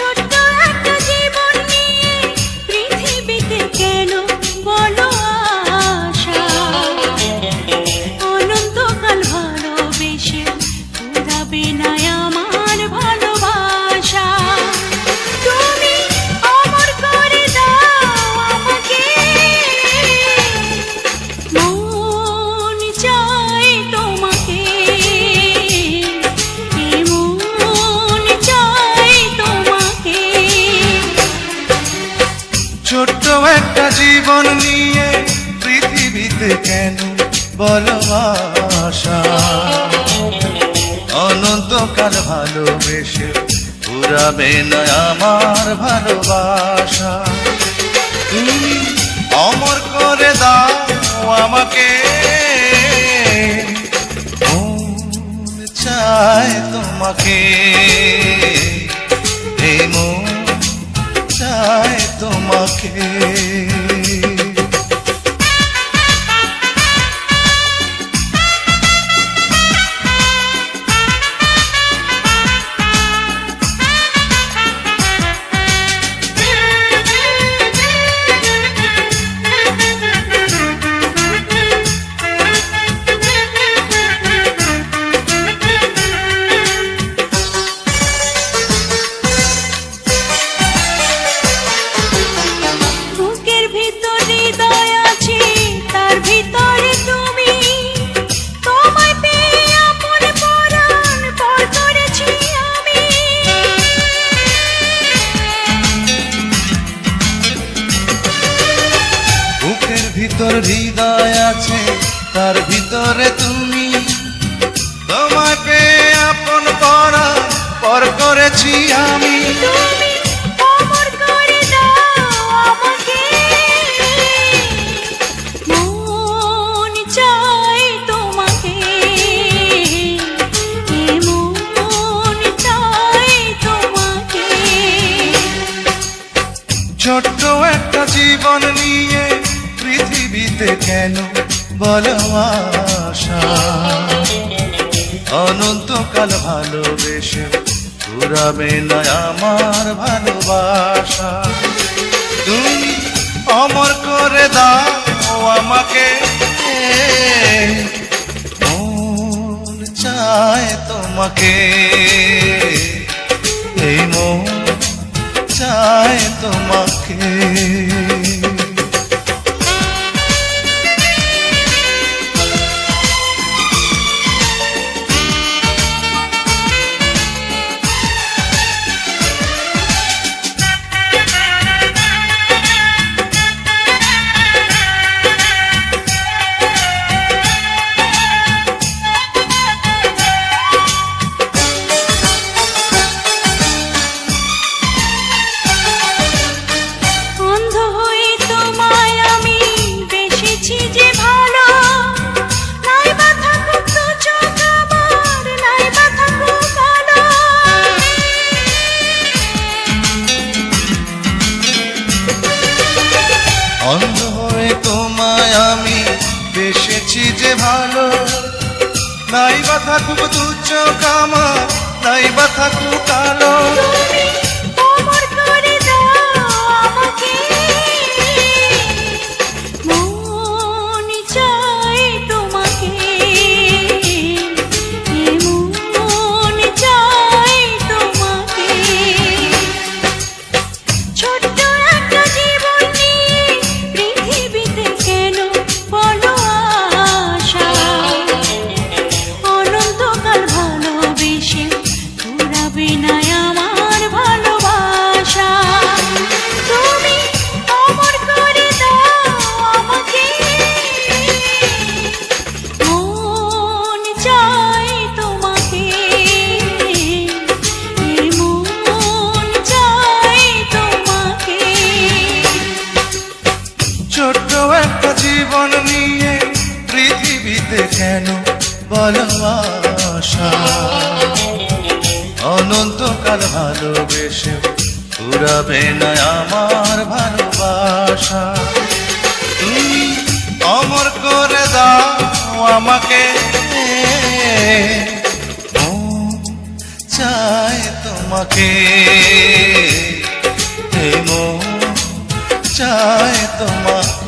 ছোট্ট আশা অনন্তকাল ভালোবেসে পুরাবে না আমার ভালোবাসা। অমর করে দাও আমাকে। চায় তোমাকে। ভিতর হৃদয় আছে তার ভিতরে তুমি। তোমায় পেয়ে আপন পরা পর করেছি আমি। তুমি কেন আশা? অনন্তকাল ভালোবেসে পুরাবে না আমার ভালোবাসা। তুমি অমর করে দাও আমাকে। মন চায় তোমাকে। এই মন চায় তোমাকে। অন্ধ হয়ে তোমায় আমি বেসেছি যে ভালো। নাই বা থাকুক তুচ্ছ কামা নাই বা থাকুক কালো আশা অনন্তকাল ভালোবেসে পুরাবে না আমার ভালোবাসা। তুমি অমর করে দাও আমাকে। চায় তোমাকে। চায় তোমাকে।